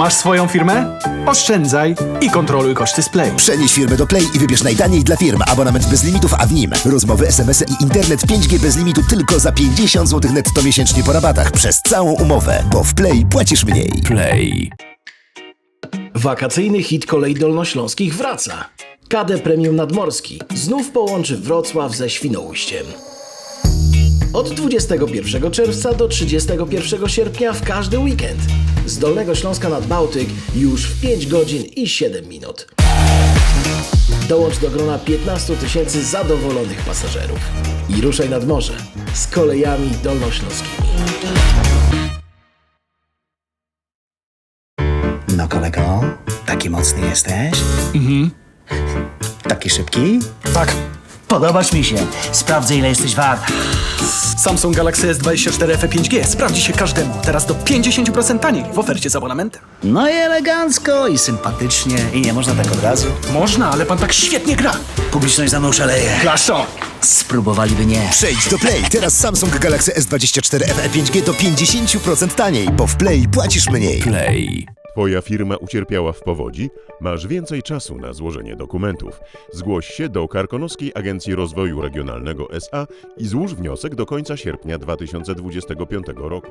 Masz swoją firmę? Oszczędzaj i kontroluj koszty z Play. Przenieś firmę do Play i wybierz najtaniej dla firm. Abonament bez limitów, a w nim rozmowy, SMS-y i internet 5G bez limitu tylko za 50 zł netto miesięcznie po rabatach przez całą umowę, bo w Play płacisz mniej. Play. Wakacyjny hit kolei dolnośląskich wraca. KD Premium Nadmorski znów połączy Wrocław ze Świnoujściem. Od 21 czerwca do 31 sierpnia w każdy weekend. Z Dolnego Śląska nad Bałtyk już w 5 godzin i 7 minut. Dołącz do grona 15 tysięcy zadowolonych pasażerów. I ruszaj nad morze z kolejami dolnośląskimi. No kolego, taki mocny jesteś? Mhm. Taki szybki? Tak. Podobasz mi się. Sprawdzę ile jesteś wart. Samsung Galaxy S24 FE 5G sprawdzi się każdemu. Teraz do 50% taniej w ofercie z abonamentem. No i elegancko, i sympatycznie, i nie można tak od razu. Można, ale pan tak świetnie gra. Publiczność za mną szaleje. Klaszą. Spróbowaliby nie. Przejdź do Play. Teraz Samsung Galaxy S24 FE 5G do 50% taniej, bo w Play płacisz mniej. Play. Twoja firma ucierpiała w powodzi? Masz więcej czasu na złożenie dokumentów. Zgłoś się do Karkonoskiej Agencji Rozwoju Regionalnego SA i złóż wniosek do końca sierpnia 2025 roku.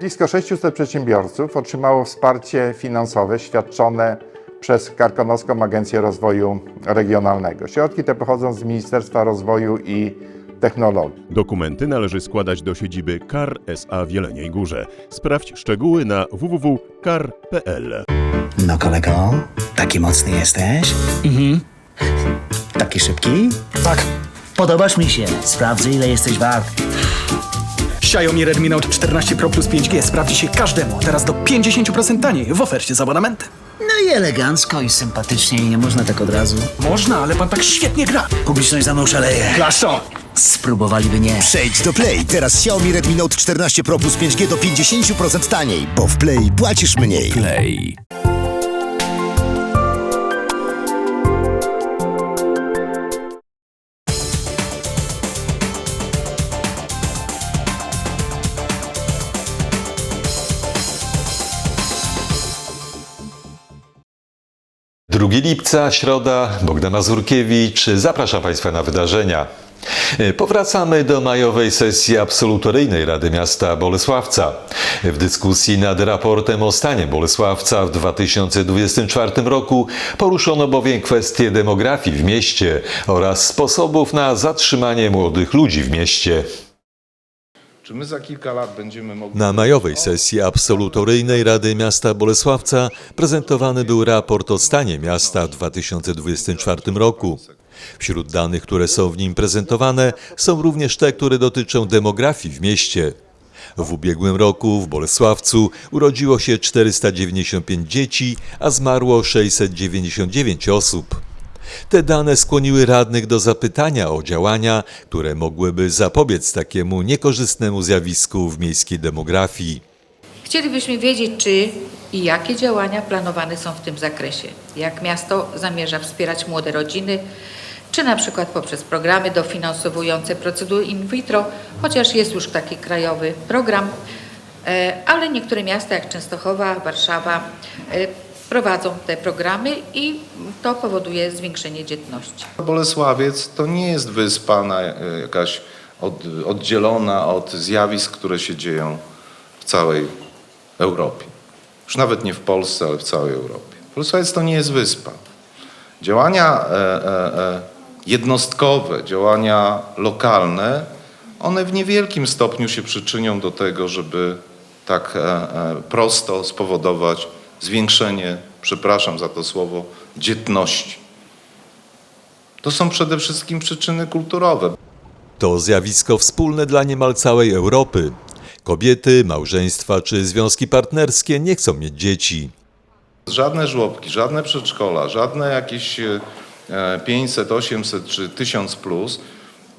Blisko 600 przedsiębiorców otrzymało wsparcie finansowe świadczone przez Karkonoską Agencję Rozwoju Regionalnego. Środki te pochodzą z Ministerstwa Rozwoju i Technologii. Dokumenty należy składać do siedziby KAR SA w Jeleniej Górze. Sprawdź szczegóły na www.kar.pl. No kolego, taki mocny jesteś? Mhm. Taki szybki? Tak. Podobasz mi się. Sprawdzę ile jesteś wart. Xiaomi Redmi Note 14 Pro Plus 5G sprawdzi się każdemu. Teraz do 50% taniej w ofercie z abonamentem. No i elegancko, i sympatycznie, i nie można tak od razu. Można, ale pan tak świetnie gra. Publiczność za mną szaleje. Klaszą. Spróbowaliby nie. Przejdź do Play. Teraz Xiaomi Redmi Note 14 Pro Plus 5G do 50% taniej, bo w Play płacisz mniej. Play. Drugi lipca, środa, Bogdan Mazurkiewicz. Zapraszam Państwa na wydarzenia. Powracamy do majowej sesji absolutoryjnej Rady Miasta Bolesławca. W dyskusji nad raportem o stanie Bolesławca w 2024 roku poruszono bowiem kwestię demografii w mieście oraz sposobów na zatrzymanie młodych ludzi w mieście. Czy my za kilka lat będziemy mogli... Na majowej sesji absolutoryjnej Rady Miasta Bolesławca prezentowany był raport o stanie miasta w 2024 roku. Wśród danych, które są w nim prezentowane, są również te, które dotyczą demografii w mieście. W ubiegłym roku w Bolesławcu urodziło się 495 dzieci, a zmarło 699 osób. Te dane skłoniły radnych do zapytania o działania, które mogłyby zapobiec takiemu niekorzystnemu zjawisku w miejskiej demografii. Chcielibyśmy wiedzieć, czy i jakie działania planowane są w tym zakresie. Jak miasto zamierza wspierać młode rodziny, czy na przykład poprzez programy dofinansowujące procedury in vitro, chociaż jest już taki krajowy program, e, ale niektóre miasta jak Częstochowa, Warszawa e, prowadzą te programy i to powoduje zwiększenie dzietności. Bolesławiec to nie jest wyspa na, e, jakaś od, oddzielona od zjawisk, które się dzieją w całej Europie. Już nawet nie w Polsce, ale w całej Europie. Bolesławiec to nie jest wyspa. Działania e, e, e, jednostkowe, działania lokalne, one w niewielkim stopniu się przyczynią do tego, żeby tak e, e, prosto spowodować zwiększenie, przepraszam za to słowo, dzietności. To są przede wszystkim przyczyny kulturowe. To zjawisko wspólne dla niemal całej Europy. Kobiety, małżeństwa czy związki partnerskie nie chcą mieć dzieci. Żadne żłobki, żadne przedszkola, żadne jakieś e, 500, 800 czy 1000 plus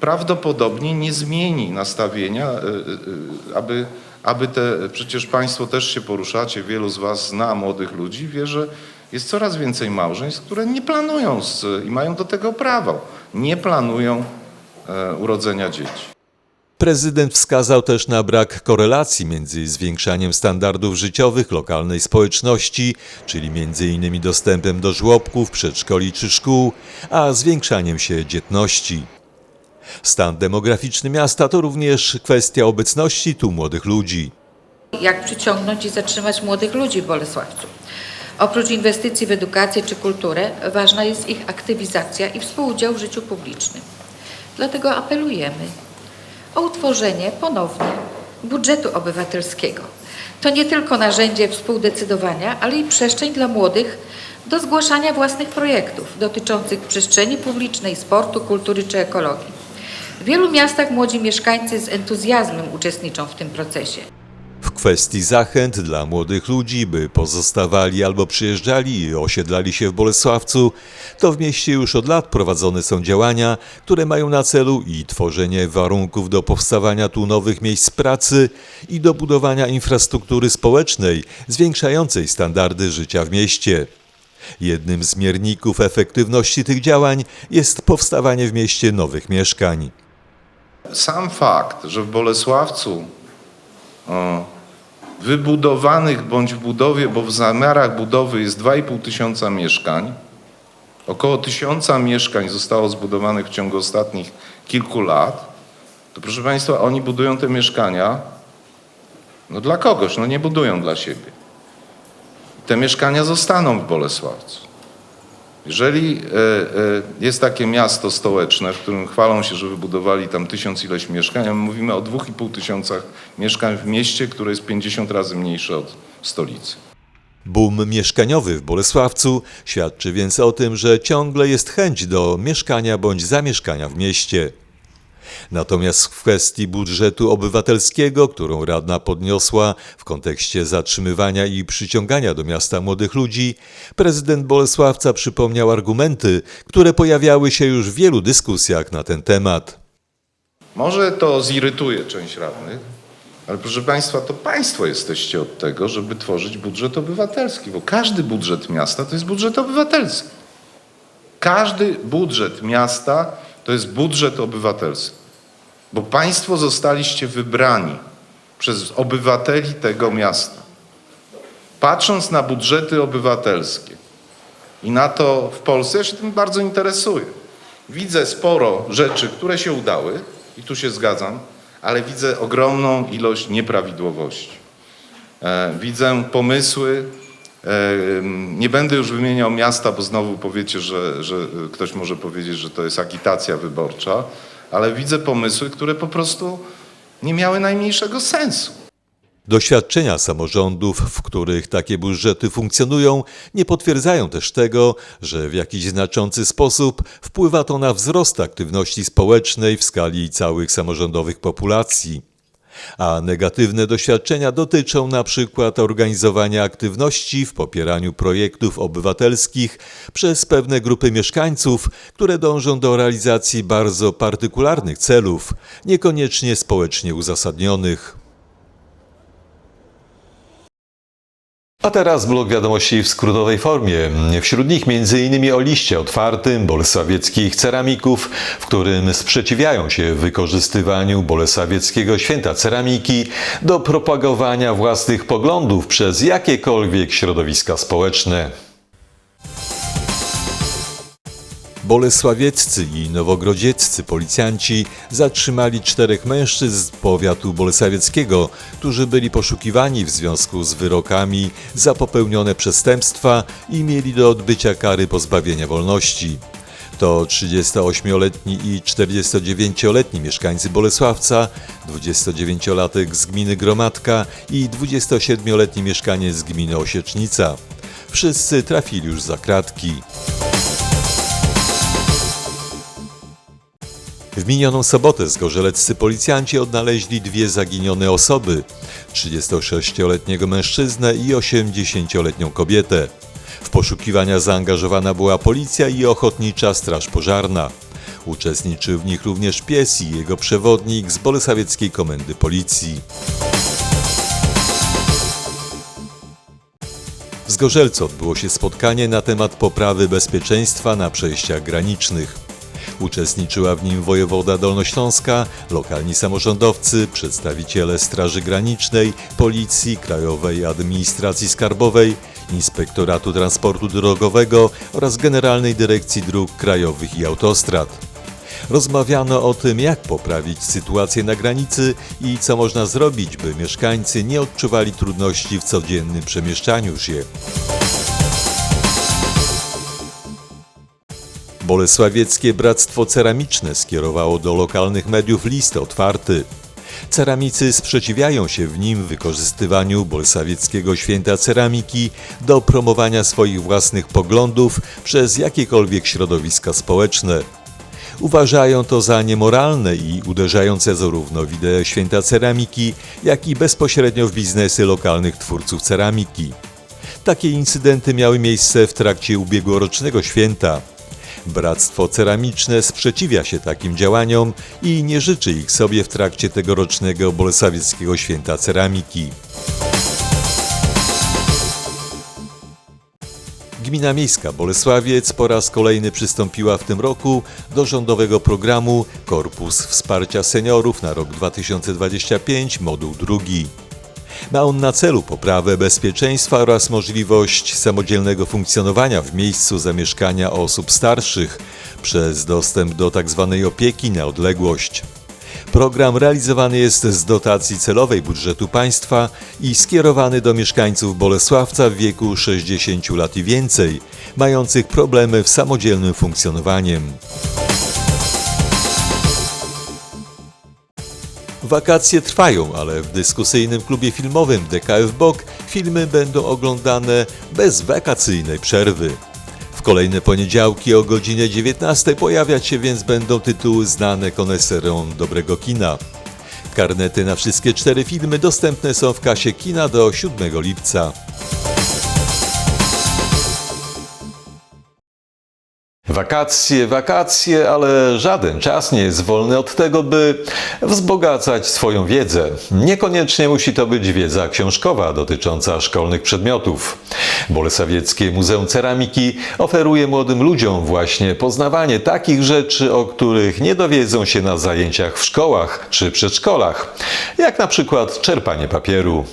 prawdopodobnie nie zmieni nastawienia, e, e, aby, aby te, przecież Państwo też się poruszacie, wielu z Was zna młodych ludzi, wie, że jest coraz więcej małżeństw, które nie planują z, i mają do tego prawo, nie planują e, urodzenia dzieci. Prezydent wskazał też na brak korelacji między zwiększaniem standardów życiowych lokalnej społeczności, czyli m.in. dostępem do żłobków, przedszkoli czy szkół, a zwiększaniem się dzietności. Stan demograficzny miasta to również kwestia obecności tu młodych ludzi. Jak przyciągnąć i zatrzymać młodych ludzi w Bolesławcu? Oprócz inwestycji w edukację czy kulturę, ważna jest ich aktywizacja i współudział w życiu publicznym. Dlatego apelujemy o utworzenie ponownie budżetu obywatelskiego. To nie tylko narzędzie współdecydowania, ale i przestrzeń dla młodych do zgłaszania własnych projektów dotyczących przestrzeni publicznej, sportu, kultury czy ekologii. W wielu miastach młodzi mieszkańcy z entuzjazmem uczestniczą w tym procesie. W kwestii zachęt dla młodych ludzi, by pozostawali albo przyjeżdżali i osiedlali się w Bolesławcu, to w mieście już od lat prowadzone są działania, które mają na celu i tworzenie warunków do powstawania tu nowych miejsc pracy i do budowania infrastruktury społecznej zwiększającej standardy życia w mieście. Jednym z mierników efektywności tych działań jest powstawanie w mieście nowych mieszkań. Sam fakt, że w Bolesławcu o, wybudowanych bądź w budowie, bo w zamiarach budowy jest 2,5 tysiąca mieszkań, około tysiąca mieszkań zostało zbudowanych w ciągu ostatnich kilku lat, to proszę Państwa, oni budują te mieszkania no dla kogoś, no nie budują dla siebie. Te mieszkania zostaną w Bolesławcu. Jeżeli e, e, jest takie miasto stołeczne, w którym chwalą się, że wybudowali tam tysiąc ileś mieszkań, a my mówimy o dwóch i pół tysiącach mieszkań w mieście, które jest 50 razy mniejsze od stolicy. Boom mieszkaniowy w Bolesławcu świadczy więc o tym, że ciągle jest chęć do mieszkania bądź zamieszkania w mieście. Natomiast w kwestii budżetu obywatelskiego, którą radna podniosła w kontekście zatrzymywania i przyciągania do miasta młodych ludzi, prezydent Bolesławca przypomniał argumenty, które pojawiały się już w wielu dyskusjach na ten temat. Może to zirytuje część radnych, ale proszę Państwa, to Państwo jesteście od tego, żeby tworzyć budżet obywatelski, bo każdy budżet miasta to jest budżet obywatelski. Każdy budżet miasta to jest budżet obywatelski, bo Państwo zostaliście wybrani przez obywateli tego miasta. Patrząc na budżety obywatelskie i na to w Polsce, ja się tym bardzo interesuję. Widzę sporo rzeczy, które się udały, i tu się zgadzam, ale widzę ogromną ilość nieprawidłowości. E, widzę pomysły, nie będę już wymieniał miasta, bo znowu powiecie, że, że ktoś może powiedzieć, że to jest agitacja wyborcza, ale widzę pomysły, które po prostu nie miały najmniejszego sensu. Doświadczenia samorządów, w których takie budżety funkcjonują, nie potwierdzają też tego, że w jakiś znaczący sposób wpływa to na wzrost aktywności społecznej w skali całych samorządowych populacji. A negatywne doświadczenia dotyczą na przykład organizowania aktywności w popieraniu projektów obywatelskich przez pewne grupy mieszkańców, które dążą do realizacji bardzo partykularnych celów, niekoniecznie społecznie uzasadnionych. A teraz blok wiadomości w skrótowej formie. Wśród nich m.in. o liście otwartym bolesławieckich ceramików, w którym sprzeciwiają się wykorzystywaniu bolesławieckiego święta ceramiki do propagowania własnych poglądów przez jakiekolwiek środowiska społeczne. Bolesławieccy i nowogrodzieccy policjanci zatrzymali czterech mężczyzn z powiatu bolesławieckiego, którzy byli poszukiwani w związku z wyrokami za popełnione przestępstwa i mieli do odbycia kary pozbawienia wolności. To 38-letni i 49-letni mieszkańcy Bolesławca, 29-latek z gminy Gromadka i 27-letni mieszkaniec z gminy Osiecznica. Wszyscy trafili już za kratki. W minioną sobotę zgorzeleccy policjanci odnaleźli dwie zaginione osoby: 36-letniego mężczyznę i 80-letnią kobietę. W poszukiwania zaangażowana była policja i ochotnicza straż pożarna. Uczestniczył w nich również pies i jego przewodnik z Bolesławieckiej Komendy Policji. W Zgorzelcu odbyło się spotkanie na temat poprawy bezpieczeństwa na przejściach granicznych. Uczestniczyła w nim wojewoda Dolnośląska, lokalni samorządowcy, przedstawiciele Straży Granicznej, Policji, Krajowej Administracji Skarbowej, Inspektoratu Transportu Drogowego oraz Generalnej Dyrekcji Dróg Krajowych i Autostrad. Rozmawiano o tym, jak poprawić sytuację na granicy i co można zrobić, by mieszkańcy nie odczuwali trudności w codziennym przemieszczaniu się. Bolesławieckie Bractwo Ceramiczne skierowało do lokalnych mediów list otwarty. Ceramicy sprzeciwiają się w nim wykorzystywaniu Bolesławieckiego Święta Ceramiki do promowania swoich własnych poglądów przez jakiekolwiek środowiska społeczne. Uważają to za niemoralne i uderzające zarówno w ideę Święta Ceramiki, jak i bezpośrednio w biznesy lokalnych twórców ceramiki. Takie incydenty miały miejsce w trakcie ubiegłorocznego święta. Bractwo Ceramiczne sprzeciwia się takim działaniom i nie życzy ich sobie w trakcie tegorocznego Bolesławieckiego Święta Ceramiki. Gmina Miejska Bolesławiec po raz kolejny przystąpiła w tym roku do rządowego programu Korpus Wsparcia Seniorów na rok 2025, moduł drugi. Ma on na celu poprawę bezpieczeństwa oraz możliwość samodzielnego funkcjonowania w miejscu zamieszkania osób starszych przez dostęp do tzw. opieki na odległość. Program realizowany jest z dotacji celowej budżetu państwa i skierowany do mieszkańców Bolesławca w wieku 60 lat i więcej, mających problemy w samodzielnym funkcjonowaniem. Wakacje trwają, ale w dyskusyjnym klubie filmowym DKF Bok filmy będą oglądane bez wakacyjnej przerwy. W kolejne poniedziałki o godzinie 19 pojawiać się więc będą tytuły znane koneserom dobrego kina. Karnety na wszystkie cztery filmy dostępne są w kasie kina do 7 lipca. Wakacje, wakacje, ale żaden czas nie jest wolny od tego, by wzbogacać swoją wiedzę. Niekoniecznie musi to być wiedza książkowa dotycząca szkolnych przedmiotów. Bolesławieckie Muzeum Ceramiki oferuje młodym ludziom właśnie poznawanie takich rzeczy, o których nie dowiedzą się na zajęciach w szkołach czy przedszkolach, jak na przykład czerpanie papieru.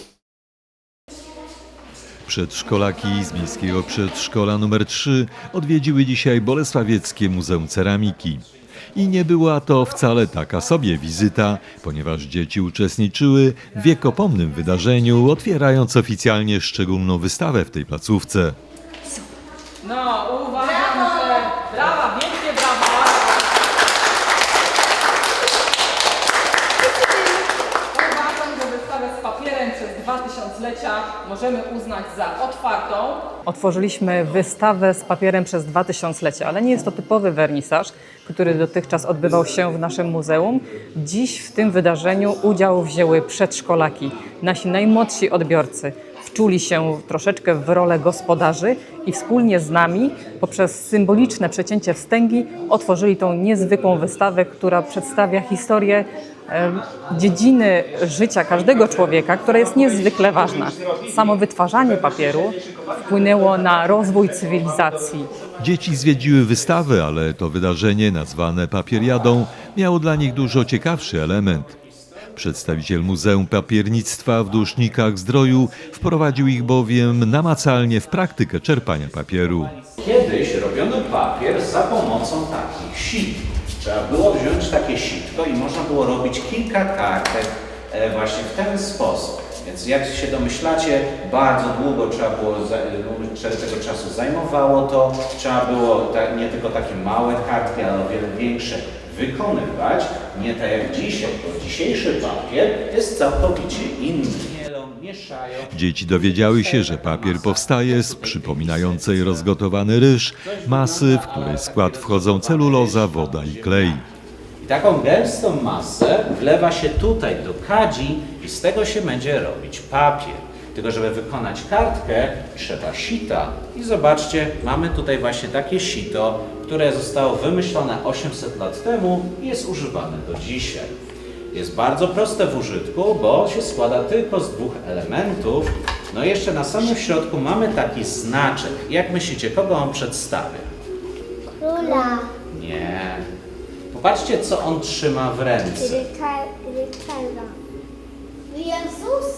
Przedszkolaki z miejskiego przedszkola nr 3 odwiedziły dzisiaj Bolesławieckie Muzeum Ceramiki. I nie była to wcale taka sobie wizyta, ponieważ dzieci uczestniczyły w wiekopomnym wydarzeniu, otwierając oficjalnie szczególną wystawę w tej placówce. No, uważam, że brawa, wielkie brawa. Uważam, że wystawę z papierem przez dwa tysiąclecia możemy uznać za otwartą. Otworzyliśmy wystawę z papierem przez dwa tysiąclecia, ale nie jest to typowy wernisaż, który dotychczas odbywał się w naszym muzeum. Dziś w tym wydarzeniu udział wzięły przedszkolaki, nasi najmłodsi odbiorcy wczuli się troszeczkę w rolę gospodarzy i wspólnie z nami poprzez symboliczne przecięcie wstęgi otworzyli tą niezwykłą wystawę, która przedstawia historię dziedziny życia każdego człowieka, która jest niezwykle ważna. Samo wytwarzanie papieru wpłynęło na rozwój cywilizacji. Dzieci zwiedziły wystawę, ale to wydarzenie, nazwane Papieriadą, miało dla nich dużo ciekawszy element. Przedstawiciel Muzeum Papiernictwa w Dusznikach Zdroju wprowadził ich bowiem namacalnie w praktykę czerpania papieru. Kiedyś robiono papier za pomocą takich sit. Trzeba było wziąć takie sitko i można było robić kilka kartek e, właśnie w ten sposób. Więc jak się domyślacie, bardzo długo trzeba było, no, tego czasu zajmowało to, trzeba było nie tylko takie małe kartki, ale o wiele większe wykonywać, nie tak jak dzisiaj, bo dzisiejszy papier jest całkowicie inny. Dzieci dowiedziały się, że papier powstaje z przypominającej rozgotowany ryż, masy, w której skład wchodzą celuloza, woda i klej. I taką gęstą masę wlewa się tutaj do kadzi i z tego się będzie robić papier. Tylko żeby wykonać kartkę trzeba sita. I zobaczcie, mamy tutaj właśnie takie sito, które zostało wymyślone 800 lat temu i jest używane do dzisiaj. Jest bardzo proste w użytku, bo się składa tylko z dwóch elementów. No i jeszcze na samym środku mamy taki znaczek. Jak myślicie, kogo on przedstawia? Króla. Nie. Popatrzcie, co on trzyma w ręce. Ryka, rykala. Jezus?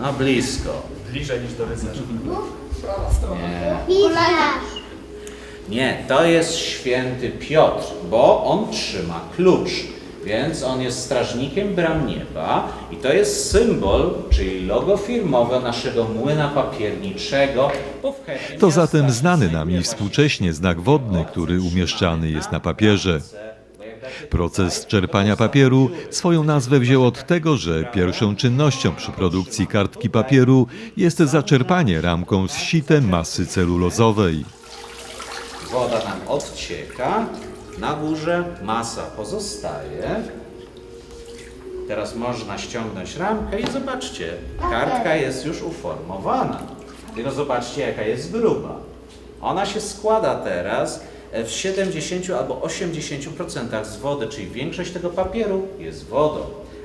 No blisko. Pilarz. Nie, to jest święty Piotr, bo on trzyma klucz. Więc on jest strażnikiem bram nieba i to jest symbol, czyli logo firmowe naszego młyna papierniczego. To zatem znany nam i współcześnie znak wodny, który umieszczany jest na papierze. Proces czerpania papieru swoją nazwę wziął od tego, że pierwszą czynnością przy produkcji kartki papieru jest zaczerpanie ramką z sitem masy celulozowej. Woda nam odcieka, na górze masa pozostaje. Teraz można ściągnąć ramkę i zobaczcie, kartka jest już uformowana. Tylko zobaczcie, jaka jest gruba. Ona się składa teraz w 70 albo 80% z wody, czyli większość tego papieru jest wodą.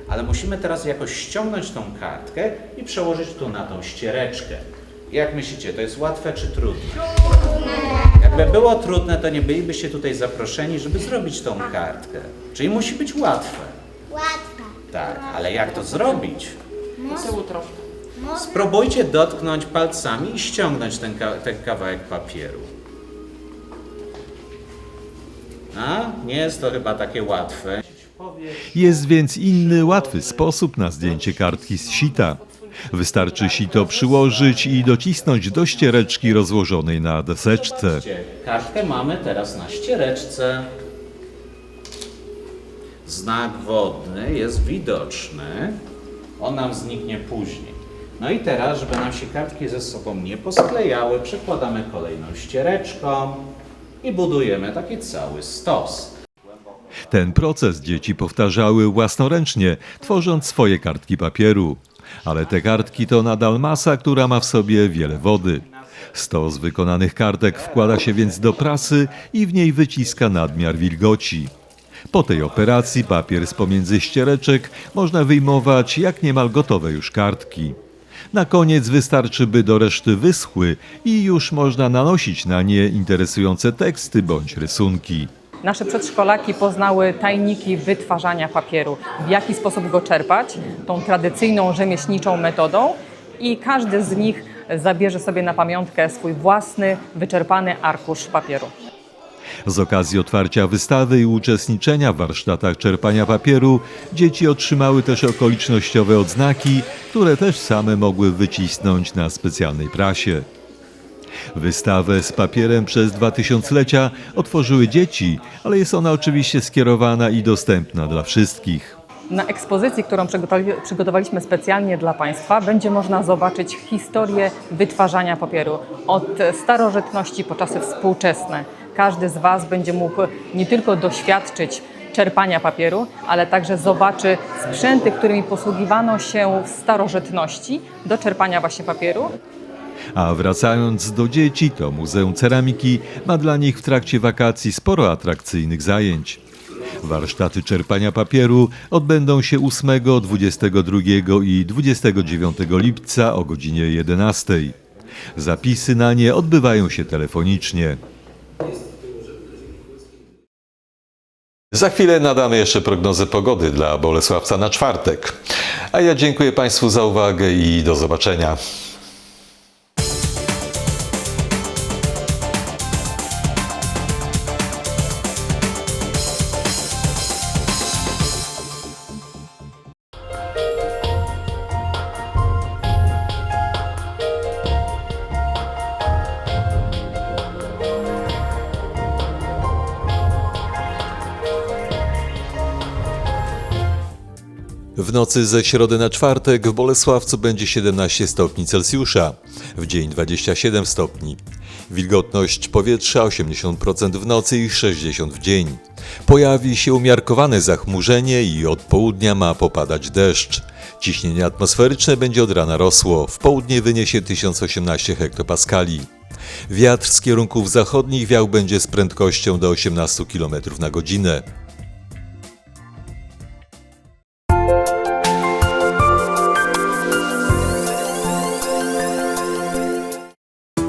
Ale musimy teraz jakoś ściągnąć tą kartkę i przełożyć tu na tą ściereczkę. Jak myślicie, to jest łatwe czy trudne? Jakby było trudne, to nie bylibyście tutaj zaproszeni, żeby zrobić tą kartkę. Czyli musi być łatwe. Łatwa. Tak, ale jak to zrobić? Z tyłu troszkę. Spróbujcie dotknąć palcami i ściągnąć ten, ka- ten kawałek papieru. A? Nie jest to chyba takie łatwe. Jest więc inny, łatwy sposób na zdjęcie kartki z sita. Wystarczy sito przyłożyć i docisnąć do ściereczki rozłożonej na deseczce. Kartkę mamy teraz na ściereczce. Znak wodny jest widoczny. On nam zniknie później. No i teraz, żeby nam się kartki ze sobą nie posklejały, przekładamy kolejną ściereczką i budujemy taki cały stos. Ten proces dzieci powtarzały własnoręcznie, tworząc swoje kartki papieru. Ale te kartki to nadal masa, która ma w sobie wiele wody. Stos wykonanych kartek wkłada się więc do prasy i w niej wyciska nadmiar wilgoci. Po tej operacji papier z pomiędzy ściereczek można wyjmować jak niemal gotowe już kartki. Na koniec wystarczy, by do reszty wyschły i już można nanosić na nie interesujące teksty bądź rysunki. Nasze przedszkolaki poznały tajniki wytwarzania papieru, w jaki sposób go czerpać, tą tradycyjną rzemieślniczą metodą i każdy z nich zabierze sobie na pamiątkę swój własny, wyczerpany arkusz papieru. Z okazji otwarcia wystawy i uczestniczenia w warsztatach czerpania papieru dzieci otrzymały też okolicznościowe odznaki, które też same mogły wycisnąć na specjalnej prasie. Wystawę z papierem przez dwa tysiąclecia otworzyły dzieci, ale jest ona oczywiście skierowana i dostępna dla wszystkich. Na ekspozycji, którą przygotowali- przygotowaliśmy specjalnie dla Państwa, będzie można zobaczyć historię wytwarzania papieru od starożytności po czasy współczesne. Każdy z Was będzie mógł nie tylko doświadczyć czerpania papieru, ale także zobaczy sprzęty, którymi posługiwano się w starożytności do czerpania właśnie papieru. A wracając do dzieci, to Muzeum Ceramiki ma dla nich w trakcie wakacji sporo atrakcyjnych zajęć. Warsztaty czerpania papieru odbędą się 8, 22 i 29 lipca o godzinie 11. Zapisy na nie odbywają się telefonicznie. Za chwilę nadamy jeszcze prognozę pogody dla Bolesławca na czwartek. A ja dziękuję Państwu za uwagę i do zobaczenia. W nocy ze środy na czwartek w Bolesławcu będzie 17 stopni Celsjusza, w dzień 27 stopni. Wilgotność powietrza 80% w nocy i 60% w dzień. Pojawi się umiarkowane zachmurzenie i od południa ma popadać deszcz. Ciśnienie atmosferyczne będzie od rana rosło, w południe wyniesie 1018 hektopaskali. Wiatr z kierunków zachodnich wiał będzie z prędkością do 18 km na godzinę.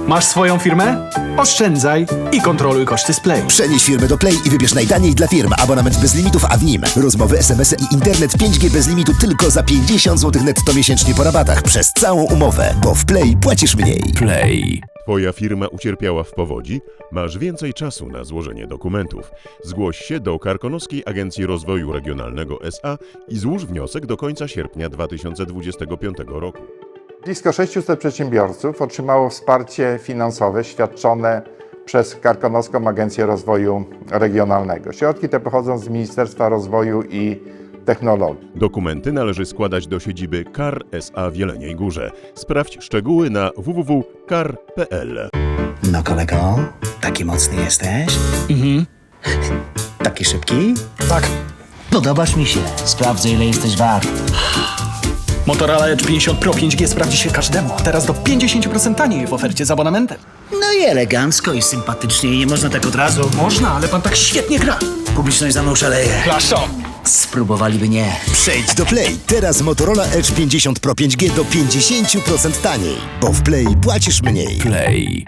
Masz swoją firmę? Oszczędzaj i kontroluj koszty z Play. Przenieś firmę do Play i wybierz najtaniej dla firm abonament bez limitów, a w nim rozmowy, SMS i internet 5G bez limitu tylko za 50 zł netto miesięcznie po rabatach przez całą umowę, bo w Play płacisz mniej. Play. Twoja firma ucierpiała w powodzi? Masz więcej czasu na złożenie dokumentów. Zgłoś się do Karkonoskiej Agencji Rozwoju Regionalnego SA i złóż wniosek do końca sierpnia 2025 roku. Blisko 600 przedsiębiorców otrzymało wsparcie finansowe świadczone przez Karkonoską Agencję Rozwoju Regionalnego. Środki te pochodzą z Ministerstwa Rozwoju i Technologii. Dokumenty należy składać do siedziby KAR SA w Jeleniej Górze. Sprawdź szczegóły na www.kar.pl. No kolego, taki mocny jesteś? Mhm. Taki szybki? Tak. Podobasz mi się. Sprawdzę ile jesteś wart. Motorola Edge 50 Pro 5G sprawdzi się każdemu. Teraz do 50% taniej w ofercie z abonamentem. No i elegancko i sympatycznie. Nie można tak od razu. Można, ale pan tak świetnie gra. Publiczność za mną szaleje. Klaszą. Spróbowaliby nie. Przejdź do Play. Teraz Motorola Edge 50 Pro 5G do 50% taniej, bo w Play płacisz mniej. Play.